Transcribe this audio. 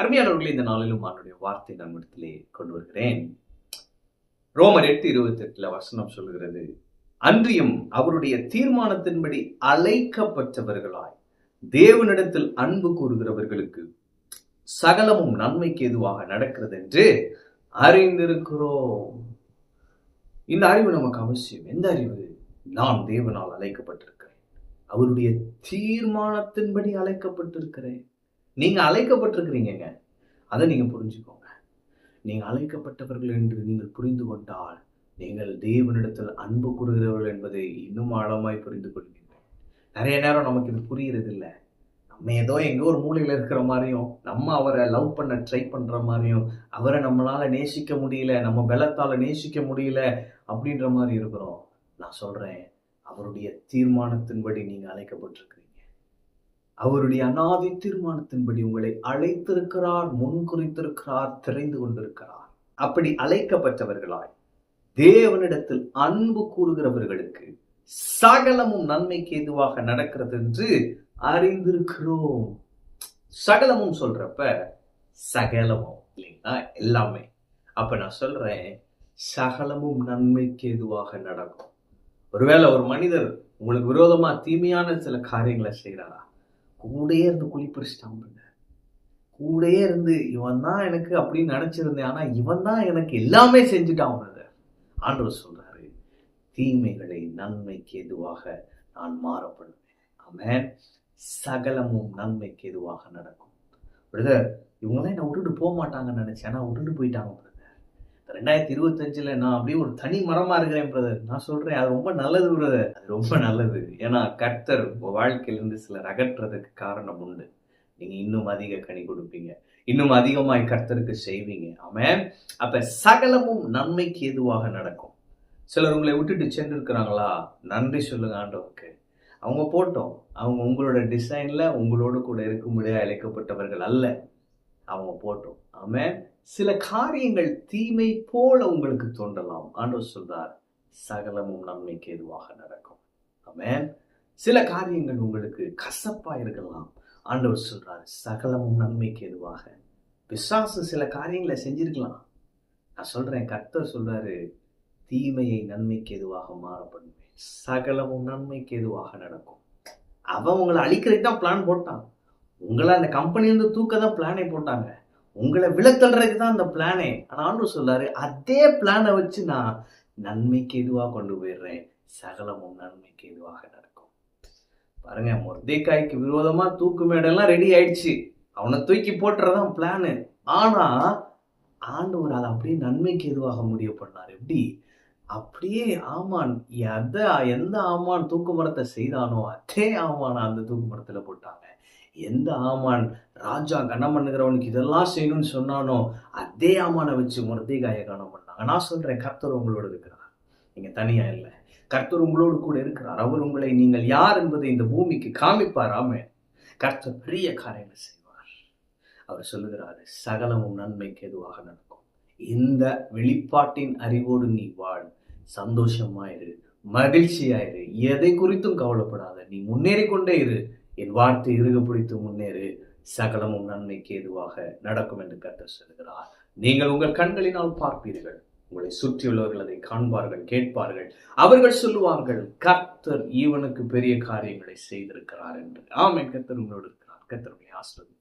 அருமையானவர்களை இந்த நாளிலும் அவனுடைய வார்த்தை நம்மிடத்திலே கொண்டு வருகிறேன். ரோமர் எட்டு இருபத்தி எட்டுல வசனம் சொல்கிறது அன்றியும் அவருடைய தீர்மானத்தின்படி அழைக்கப்பட்டவர்களாய் தேவனிடத்தில் அன்பு கூறுகிறவர்களுக்கு சகலமும் நன்மைக்கு எதுவாக நடக்கிறது என்று அறிந்திருக்கிறோம். இந்த அறிவு நமக்கு அவசியம். எந்த அறிவு? நான் தேவனால் அழைக்கப்பட்டிருக்கிறேன். அவருடைய தீர்மானத்தின்படி அழைக்கப்பட்டிருக்கிறேன். நீங்கள் அழைக்கப்பட்டிருக்கிறீங்கங்க. அதை நீங்கள் புரிஞ்சுக்கோங்க. நீங்கள் அழைக்கப்பட்டவர்கள் என்று நீங்கள் புரிந்து கொண்டால் நீங்கள் தேவனிடத்தில் அன்பு கூறுகிறவர்கள் என்பதை இன்னும் ஆழமாய் புரிந்து கொள்வீர்கள். நிறைய நேரம் நமக்கு இது புரியுறது இல்லை நம்ம ஏதோ எங்கோ ஒரு மூலையில் இருக்கிற மாதிரியும் நம்ம அவரை லவ் பண்ண ட்ரை பண்ணுற மாதிரியும் அவரை நம்மளால் நேசிக்க முடியல நம்ம பலத்தால் நேசிக்க முடியல அப்படின்ற மாதிரி இருக்கிறோம். நான் சொல்கிறேன் அவருடைய தீர்மானத்தின்படி நீங்கள் அழைக்கப்பட்டிருக்கிறீங்க. அவருடைய அனாதி தீர்மானத்தின்படி உங்களை அழைத்திருக்கிறார் முன்குறித்திருக்கிறார் தெரிந்து கொண்டிருக்கிறார். அப்படி அழைக்கப்பட்டவர்களாய் தேவனிடத்தில் அன்பு கூறுகிறவர்களுக்கு சகலமும் நன்மைக்கு எதுவாக நடக்கிறது என்று அறிந்திருக்கிறோம். சகலமும் சொல்றப்ப சகலமும் இல்லைங்களா? எல்லாமே. அப்ப நான் சொல்றேன் சகலமும் நன்மைக்கு எதுவாக நடக்கும். ஒருவேளை ஒரு மனிதர் உங்களுக்கு விரோதமா தீமையான சில காரியங்களை செய்யறாரா கூடயே இருந்து குளிப்பறிச்சிட்டான் கூடயே இருந்து இவன் தான் எனக்கு அப்படின்னு நினச்சிருந்தேன் ஆனால் இவன் தான் எனக்கு எல்லாமே செஞ்சுட்டான் பிரதர் ஆண்டவர் சொல்கிறாரு தீமைகளை நன்மைக்கு எதுவாக நான் மாறப்படுவேன் அவன் சகலமும் நன்மைக்கு எதுவாக நடக்கும். பிரதர் இவங்களாம் என்னை விட்டுட்டு போக மாட்டாங்கன்னு நினைச்சேன். ஆனால் விட்டுட்டு போயிட்டாங்க பிரதர் ரெண்டாயிரத்தி இருபத்தஞ்சுல நான் அப்படியே ஒரு தனி மரமா இருக்கிறேன் பிரதர் நான் சொல்றேன் அது ரொம்ப நல்லது பிரதர் அது ரொம்ப நல்லது. ஏன்னா கர்த்தர் உங்கள் வாழ்க்கையிலேருந்து சிலர் அகற்றுறதுக்கு காரணம் உண்டு. நீங்கள் இன்னும் அதிக கனி கொடுப்பீங்க. இன்னும் அதிகமாய் கர்த்தருக்கு செய்வீங்க. ஆமென். அப்போ சகலமும் நன்மைக்கு எதுவாக நடக்கும். சிலர் உங்களை விட்டுட்டு சென்று இருக்கிறாங்களா நன்றி சொல்லுங்க ஆண்டவருக்கு. அவங்க போட்டோம். அவங்க உங்களோட டிசைனில் உங்களோட கூட இருக்கும்படியாக இழைக்கப்பட்டவர்கள் அல்ல. அவங்க போட்டோம். ஆமென். சில காரியங்கள் தீமை போல உங்களுக்கு தோன்றலாம். ஆண்டவர் சொல்றார் சகலமும் நன்மைக்கு எதுவாக நடக்கும். ஆமென். சில காரியங்கள் உங்களுக்கு கசப்பா இருக்கலாம். ஆண்டவர் சொல்றார் சகலமும் நன்மைக்கு எதுவாக பிசாசு சில காரியங்களை செஞ்சிருக்கலாம். நான் சொல்றேன் கர்த்தர் சொல்றாரு தீமையை நன்மைக்கு எதுவாக மாறப்படுவேன் சகலமும் நன்மைக்கு எதுவாக நடக்கும். அவன் உங்களை அழிக்கிறதுக்கு தான் பிளான் போட்டான். உங்களை அந்த கம்பெனிலேருந்து தூக்க தான் பிளானே போட்டாங்க. உங்களை விலத்தள்ளுறதுக்கு தான் அந்த பிளானே ஆனால் ஆண்டு சொல்லாரு அதே பிளானை வச்சு நான் நன்மைக்கு எதுவாக கொண்டு போயிடுறேன். சகலமும் நன்மைக்கு எதுவாக நடக்கும். பாருங்க மொர்தேக்காய்க்கு விரோதமா தூக்கு மேடெல்லாம் ரெடி ஆயிடுச்சு. அவனை தூக்கி போட்டுறதான் பிளானு ஆனா ஆண்டவர் அதை அப்படியே நன்மைக்கு எதுவாக முடிவு பண்ணார். எப்படி? அப்படியே ஆமான் எதை எந்த ஆமான் தூக்கு மரத்தை செய்தானோ அதே ஆமான் அந்த தூக்கு மரத்துல போட்டாங்க. எந்த ஆமான் ராஜா கனம் பண்ணுகிறவனுக்கு இதெல்லாம் செய்யணும்னு சொன்னானோ அதே ஆமானை வச்சு முருதிகாய கனம் பண்ணாங்க நான் சொல்கிறேன் கர்த்தர் உங்களோட இருக்கிறார். நீங்கள் தனியாக இல்லை. கர்த்தர் உங்களோடு கூட இருக்கிறார். அவர் உங்களை நீங்கள் யார் என்பதை இந்த பூமிக்கு காமிப்பார். ஆமே கர்த்தர் பெரிய காரியங்களை செய்வார். அவர் சொல்லுகிறாரு சகலமும் நன்மைக்கு எதுவாக நடக்கும். இந்த வெளிப்பாட்டின் அறிவோடு நீ வாழ். சந்தோஷமாயிரு மகிழ்ச்சியாயிரு. எதை குறித்தும் கவலைப்படாத. நீ முன்னேறி கொண்டே இரு. என் வார்த்தை இறுக பிடித்து முன்னேறு சகலமும் நன்மைக்கு எதுவாக நடக்கும் என்று கர்த்தர் சொல்கிறார் நீங்கள் உங்கள் கண்களினால் பார்ப்பீர்கள். உங்களை சுற்றியுள்ளவர்கள் அதை காண்பார்கள் கேட்பார்கள். அவர்கள் சொல்லுவார்கள் கர்த்தர் ஈவனுக்கு பெரிய காரியங்களை செய்திருக்கிறார் என்று. ஆமை கர்த்தர் உங்களோடு இருக்கிறார். கர்த்தருடைய ஆசிரியர்